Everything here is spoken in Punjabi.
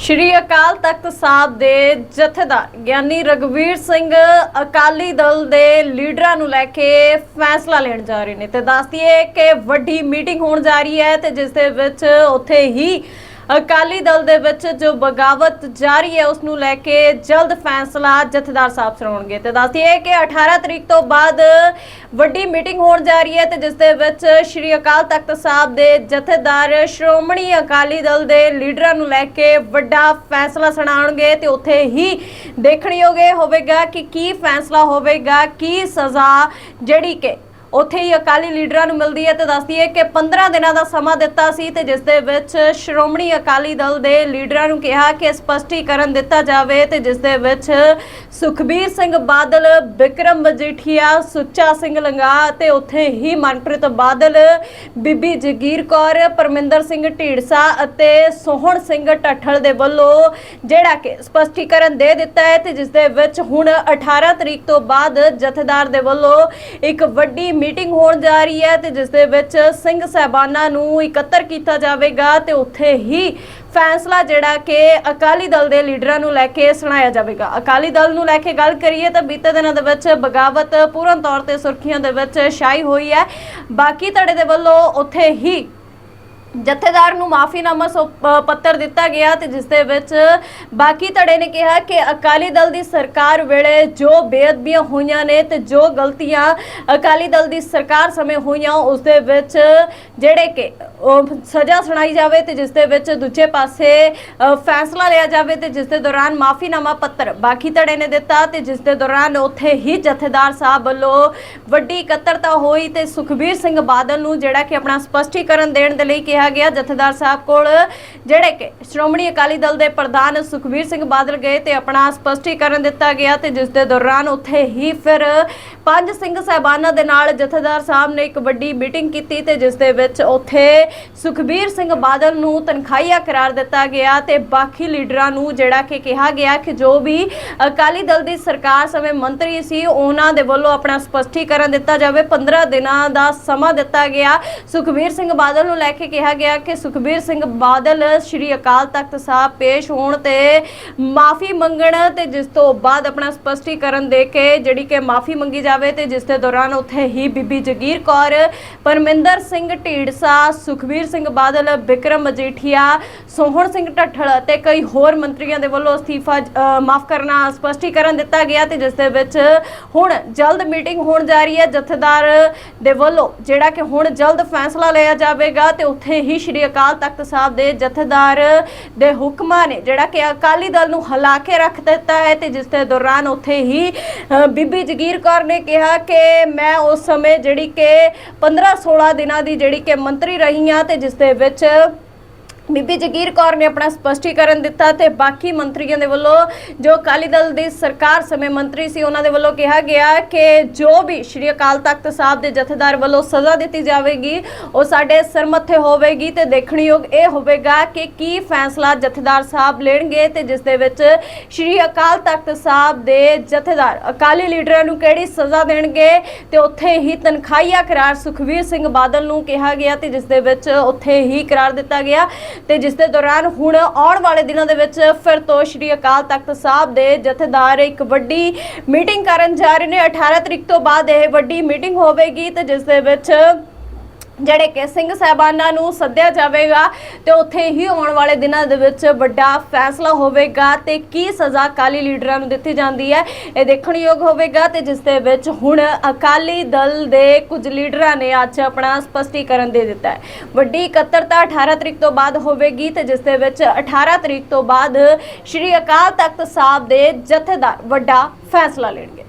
ਸ਼੍ਰੀ ਅਕਾਲ ਤਖਤ ਸਾਹਿਬ ਦੇ ਜਥੇਦਾਰ ਗਿਆਨੀ ਰਗਵੀਰ ਸਿੰਘ ਅਕਾਲੀ ਦਲ ਦੇ ਲੀਡਰਾਂ ਨੂੰ ਲੈ ਕੇ ਫੈਸਲਾ ਲੈਣ ਜਾ ਰਹੇ ਨੇ ਤੇ ਦੱਸਦੀਏ ਕਿ ਵੱਡੀ ਮੀਟਿੰਗ ਹੋਣ ਜਾ ਰਹੀ ਹੈ ਤੇ ਜਿਸ ਦੇ ਵਿੱਚ ਉੱਥੇ ਹੀ ਅਕਾਲੀ ਦਲ ਦੇ ਵਿੱਚ ਜੋ ਬਗਾਵਤ ਜਾਰੀ ਹੈ ਉਸ ਨੂੰ ਲੈ ਕੇ ਜਲਦ ਫੈਸਲਾ ਜਥੇਦਾਰ ਸਾਹਿਬ ਸੁਣਾਉਣਗੇ। ਤੇ ਦੱਸ ਦਈਏ ਕਿ 18 ਤਰੀਕ ਤੋਂ ਬਾਅਦ ਵੱਡੀ ਮੀਟਿੰਗ ਹੋਣ ਜਾ ਰਹੀ ਹੈ ਤੇ ਜਿਸ ਦੇ ਵਿੱਚ ਸ਼੍ਰੀ ਅਕਾਲ ਤਖਤ ਸਾਹਿਬ ਦੇ ਜਥੇਦਾਰ ਸ਼੍ਰੋਮਣੀ ਅਕਾਲੀ ਦਲ ਦੇ ਲੀਡਰਾਂ ਨੂੰ ਲੈ ਕੇ ਵੱਡਾ ਫੈਸਲਾ ਸੁਣਾਉਣਗੇ ਤੇ ਉੱਥੇ ਹੀ ਦੇਖਣਯੋਗ ਇਹ ਹੋਵੇਗਾ ਕਿ ਕੀ ਫੈਸਲਾ ਹੋਵੇਗਾ, ਕੀ ਸਜ਼ਾ ਜਿਹੜੀ ਕਿ ਉੱਥੇ ਹੀ ਅਕਾਲੀ ਲੀਡਰਾਂ ਨੂੰ ਮਿਲਦੀ ਹੈ ਤੇ ਦੱਸਦੀ ਹੈ ਕਿ 15 ਦਿਨਾਂ ਦਾ ਸਮਾਂ ਦਿੱਤਾ ਸੀ ਤੇ ਜਿਸ ਦੇ ਵਿੱਚ ਸ਼੍ਰੋਮਣੀ ਅਕਾਲੀ ਦਲ ਦੇ ਲੀਡਰਾਂ ਨੂੰ ਕਿਹਾ ਕਿ ਸਪਸ਼ਟੀਕਰਨ ਦਿੱਤਾ ਜਾਵੇ ਤੇ ਜਿਸ ਦੇ ਵਿੱਚ ਸੁਖਬੀਰ ਸਿੰਘ ਬਾਦਲ ਵਿਕਰਮ ਮਜੀਠੀਆ, ਸੁੱਚਾ ਸਿੰਘ ਲੰਗਾ ਤੇ ਉੱਥੇ ਹੀ ਮਨਪ੍ਰੀਤ ਬਾਦਲ, ਬੀਬੀ ਜਗੀਰ ਕੌਰ, ਪਰਮਿੰਦਰ ਸਿੰਘ ਢੀੜਸਾ ਅਤੇ ਸੋਹਣ ਸਿੰਘ ਠੱਠਲ ਦੇ ਵੱਲੋਂ ਜਿਹੜਾ ਕਿ ਸਪਸ਼ਟੀਕਰਨ ਦੇ ਦਿੱਤਾ ਹੈ ਤੇ ਜਿਸ ਦੇ ਵਿੱਚ ਹੁਣ 18 ਤਰੀਕ ਤੋਂ ਬਾਅਦ ਜਥੇਦਾਰ ਦੇ ਵੱਲੋਂ ਇੱਕ ਵੱਡੀ ਮੀਟਿੰਗ ਹੋਣ ਜਾ ਰਹੀ ਹੈ ਤੇ ਜਿਸ ਦੇ ਵਿੱਚ ਸਿੰਘ ਸਹਿਬਾਨਾਂ ਨੂੰ ਇਕੱਤਰ ਕੀਤਾ ਜਾਵੇਗਾ ਤੇ ਉੱਥੇ ਹੀ ਫੈਸਲਾ ਜਿਹੜਾ ਕਿ ਅਕਾਲੀ ਦਲ ਦੇ ਲੀਡਰਾਂ ਨੂੰ ਲੈ ਕੇ ਸੁਣਾਇਆ ਜਾਵੇਗਾ। ਅਕਾਲੀ ਦਲ ਨੂੰ ਲੈ ਕੇ ਗੱਲ ਕਰੀਏ ਤਾਂ ਬੀਤੇ ਦਿਨਾਂ ਦੇ ਵਿੱਚ ਬਗਾਵਤ ਪੂਰਨ ਤੌਰ ਤੇ ਸੁਰਖੀਆਂ ਦੇ ਵਿੱਚ ਛਾਈ ਹੋਈ ਹੈ। ਬਾਕੀ ਧੜੇ ਦੇ ਵੱਲੋਂ ਉੱਥੇ ਹੀ ਜਥੇਦਾਰ ਨੂੰ ਮਾਫੀਨਾਮਾ ਸੌ- ਪੱਤਰ ਦਿੱਤਾ ਗਿਆ ਤੇ ਜਿਸ ਦੇ ਵਿੱਚ ਬਾਕੀ ਧੜੇ ਨੇ ਕਿਹਾ ਕਿ ਅਕਾਲੀ ਦਲ ਦੀ ਸਰਕਾਰ ਵੇਲੇ ਜੋ ਬੇਅਦਬੀਆਂ ਹੋਈਆਂ ਨੇ ਤੇ ਜੋ ਗਲਤੀਆਂ ਅਕਾਲੀ ਦਲ ਦੀ ਸਰਕਾਰ ਸਮੇਂ ਹੋਈਆਂ, ਉਸ ਦੇ ਵਿੱਚ ਜਿਹੜੇ ਕਿ ਸਜ਼ਾ ਸੁਣਾਈ ਜਾਵੇ ਤੇ ਜਿਸ ਦੇ ਵਿੱਚ ਦੂਜੇ ਪਾਸੇ ਫੈਸਲਾ ਲਿਆ ਜਾਵੇ ਤੇ ਜਿਸ ਦੇ ਦੌਰਾਨ ਮਾਫੀਨਾਮਾ ਪੱਤਰ ਬਾਕੀ ਧੜੇ ਨੇ ਦਿੱਤਾ ਤੇ ਜਿਸ ਦੇ ਦੌਰਾਨ ਉੱਥੇ ਹੀ ਜਥੇਦਾਰ ਸਾਹਿਬ ਵੱਲੋਂ ਵੱਡੀ ਇਕੱਤਰਤਾ ਹੋਈ ਤੇ ਸੁਖਬੀਰ ਸਿੰਘ ਬਾਦਲ ਨੂੰ ਜਿਹੜਾ ਕਿ ਆਪਣਾ ਸਪਸ਼ਟੀਕਰਨ ਦੇਣ ਦੇ ਲਈ ਕਿਹਾ ਗਿਆ। ਜਥੇਦਾਰ ਸਾਹਿਬ ਕੋਲ ਜਿਹੜੇ ਕਿ ਸ਼੍ਰੋਮਣੀ ਅਕਾਲੀ ਦਲ ਦੇ ਪ੍ਰਧਾਨ ਸੁਖਬੀਰ ਸਿੰਘ ਬਾਦਲ ਗਏ ਤੇ ਆਪਣਾ ਸਪਸ਼ਟੀਕਰਨ ਦਿੱਤਾ ਗਿਆ ਤੇ ਜਿਸ ਦੇ ਦੌਰਾਨ ਉੱਥੇ ਹੀ ਫਿਰ ਪੰਜ ਸਿੰਘ ਸਾਹਿਬਾਨਾਂ ਦੇ ਨਾਲ ਜਥੇਦਾਰ ਸਾਹਿਬ ਨੇ ਇੱਕ ਵੱਡੀ ਮੀਟਿੰਗ ਕੀਤੀ ਤੇ ਜਿਸ ਦੇ ਵਿੱਚ ਉੱਥੇ ਸੁਖਬੀਰ ਸਿੰਘ ਬਾਦਲ ਨੂੰ ਤਨਖਾਹੀਆ ਕਰਾਰ ਦਿੱਤਾ ਗਿਆ ਤੇ ਬਾਕੀ ਲੀਡਰਾਂ ਨੂੰ ਜਿਹੜਾ ਕਿ ਕਿਹਾ ਗਿਆ ਕਿ ਜੋ ਵੀ ਅਕਾਲੀ ਦਲ ਦੀ ਸਰਕਾਰ ਸਮੇਂ ਮੰਤਰੀ ਸੀ, ਉਹਨਾਂ ਦੇ ਵੱਲੋਂ ਆਪਣਾ ਸਪਸ਼ਟੀਕਰਨ ਦਿੱਤਾ ਜਾਵੇ। 15 ਦਿਨਾਂ ਦਾ ਸਮਾਂ ਦਿੱਤਾ ਗਿਆ। ਸੁਖਬੀਰ ਸਿੰਘ ਬਾਦਲ ਨੂੰ ਲੈ ਕੇ ਕਿਹਾ ਗਿਆ ਕਿ ਸੁਖਬੀਰ ਸਿੰਘ ਬਾਦਲ ਸ਼੍ਰੀ ਅਕਾਲ ਤਖਤ ਸਾਹਿਬ ਪੇਸ਼ ਹੋਣ ਤੇ ਮਾਫੀ ਮੰਗਣ ਤੇ ਜਿਸ ਤੋਂ ਬਾਅਦ ਆਪਣਾ ਸਪਸ਼ਟੀਕਰਨ ਦੇ ਕੇ ਜਿਹੜੀ ਕਿ ਮਾਫੀ ਮੰਗੀ ਜਾਵੇ ਤੇ ਜਿਸ ਦੇ ਦੌਰਾਨ ਉੱਥੇ ਹੀ ਬੀਬੀ ਜਗੀਰ ਕੌਰ, ਪਰਮਿੰਦਰ ਸਿੰਘ ਢੀੜਸਾ ਸੁਖਬੀਰ ਸਿੰਘ ਬਾਦਲ ਵਿਕਰਮ ਮਜੀਠੀਆ, ਸੋਹਣ ਸਿੰਘ ਢੱਠਲ ਅਤੇ ਕਈ ਹੋਰ ਮੰਤਰੀਆਂ ਦੇ ਵੱਲੋਂ ਅਸਤੀਫਾ ਮਾਫ ਕਰਨਾ ਸਪਸ਼ਟੀਕਰਨ ਦਿੱਤਾ ਗਿਆ ਤੇ ਜਿਸ ਦੇ ਵਿੱਚ ਹੁਣ ਜਲਦ ਮੀਟਿੰਗ ਹੋਣ ਜਾ ਰਹੀ ਹੈ ਜਥੇਦਾਰ ਦੇ ਵੱਲੋਂ, ਜਿਹੜਾ ਕਿ ਹੁਣ ਜਲਦ ਫੈਸਲਾ ਲਿਆ ਜਾਵੇਗਾ ਤੇ ਉੱਥੇ ਹੀ ਸ਼੍ਰੀ ਅਕਾਲ ਤਖਤ ਸਾਹਿਬ ਦੇ ਜਥੇਦਾਰ ਦੇ ਹੁਕਮਾਂ ਨੇ, ਜਿਹੜਾ ਕਿ ਅਕਾਲੀ ਦਲ ਨੂੰ ਹਲਾ ਕੇ ਰੱਖ ਦਿੱਤਾ ਹੈ ਤੇ ਜਿਸ ਦੇ ਦੌਰਾਨ ਉੱਥੇ ਹੀ ਬੀਬੀ ਜਗੀਰ ਕੌਰ ਨੇ ਕਿਹਾ ਕਿ ਮੈਂ ਉਸ ਸਮੇਂ ਜਿਹੜੀ ਕਿ 15 16 ਦਿਨਾਂ ਦੀ ਜਿਹੜੀ ਕਿ ਮੰਤਰੀ ਰਹੀ ਹਾਂ ਤੇ ਜਿਸ ਦੇ ਵਿੱਚ ਬੀਬੀ ਜਗੀਰ ਕੌਰ ਨੇ ਆਪਣਾ ਸਪਸ਼ਟੀਕਰਨ ਦਿੱਤਾ ਤੇ ਬਾਕੀ ਮੰਤਰੀਆਂ ਦੇ ਵੱਲੋਂ ਜੋ ਅਕਾਲੀ ਦਲ ਦੀ ਸਰਕਾਰ ਸਮੇਂ ਮੰਤਰੀ ਸੀ, ਉਹਨਾਂ ਦੇ ਵੱਲੋਂ ਕਿਹਾ ਗਿਆ ਕਿ ਜੋ ਵੀ ਸ਼੍ਰੀ ਅਕਾਲ ਤਖਤ ਸਾਹਿਬ ਦੇ ਜਥੇਦਾਰ ਵੱਲੋਂ ਸਜ਼ਾ ਦਿੱਤੀ ਜਾਵੇਗੀ, ਉਹ ਸਾਡੇ ਸਰਮੱਥੇ ਹੋਵੇਗੀ ਤੇ ਦੇਖਣਯੋਗ ਇਹ ਹੋਵੇਗਾ ਕਿ ਕੀ ਫੈਸਲਾ ਜਥੇਦਾਰ ਸਾਹਿਬ ਲੈਣਗੇ ਤੇ ਜਿਸ ਦੇ ਵਿੱਚ ਸ਼੍ਰੀ ਅਕਾਲ ਤਖਤ ਸਾਹਿਬ ਦੇ ਜਥੇਦਾਰ, ਅਕਾਲੀ ਲੀਡਰਾਂ ਨੂੰ ਕਿਹੜੀ ਸਜ਼ਾ ਦੇਣਗੇ ਤੇ ਉੱਥੇ ਹੀ ਤਨਖਾਹੀਆ ਕਰਾਰ ਸੁਖਵੀਰ ਸਿੰਘ ਬਾਦਲ ਨੂੰ ਕਿਹਾ ਗਿਆ ਤੇ ਜਿਸ ਦੇ ਵਿੱਚ ਉੱਥੇ ਹੀ ਕਰਾਰ ਦਿੱਤਾ ਗਿਆ। ਤੇ ਜਿਸ ਦੇ ਦੌਰਾਨ ਹੁਣ ਆਉਣ ਵਾਲੇ ਦਿਨਾਂ ਦੇ ਵਿੱਚ ਫਿਰ ਤੋਂ ਸ਼੍ਰੀ ਅਕਾਲ ਤਖਤ ਸਾਹਿਬ ਦੇ ਜਥੇਦਾਰ ਇੱਕ ਵੱਡੀ ਮੀਟਿੰਗ ਕਰਨ ਜਾ ਰਹੇ ਨੇ। 18 ਤਰੀਕ ਤੋਂ ਬਾਅਦ ਇਹ ਵੱਡੀ ਮੀਟਿੰਗ ਹੋਵੇਗੀ ਤੇ ਜਿਸ ਦੇ ਵਿੱਚ ਜਿਹੜੇ ਕਿ ਸਿੰਘ ਸਾਹਿਬਾਨਾਂ ਨੂੰ ਸੱਦਿਆ ਜਾਵੇਗਾ ਤੇ ਉੱਥੇ ਹੀ ਆਉਣ ਵਾਲੇ ਦਿਨਾਂ ਦੇ ਵਿੱਚ ਵੱਡਾ ਫੈਸਲਾ ਹੋਵੇਗਾ ਤੇ ਕੀ ਸਜ਼ਾ ਅਕਾਲੀ ਲੀਡਰਾਂ ਨੂੰ ਦਿੱਤੀ ਜਾਂਦੀ ਹੈ, ਇਹ ਦੇਖਣਯੋਗ ਹੋਵੇਗਾ ਤੇ ਜਿਸ ਦੇ ਵਿੱਚ ਹੁਣ ਅਕਾਲੀ ਦਲ ਦੇ ਕੁਝ ਲੀਡਰਾਂ ਨੇ ਅੱਜ ਆਪਣਾ ਸਪਸ਼ਟੀਕਰਨ ਦੇ ਦਿੱਤਾ ਹੈ। ਵੱਡੀ ਇਕੱਤਰਤਾ 18 ਤਰੀਕ ਤੋਂ ਬਾਅਦ ਹੋਵੇਗੀ ਤੇ ਜਿਸ ਦੇ ਵਿੱਚ 18 ਤਰੀਕ ਤੋਂ ਬਾਅਦ ਸ਼੍ਰੀ ਅਕਾਲ ਤਖਤ ਸਾਹਿਬ ਦੇ ਜਥੇਦਾਰ ਵੱਡਾ ਫੈਸਲਾ ਲੈਣਗੇ।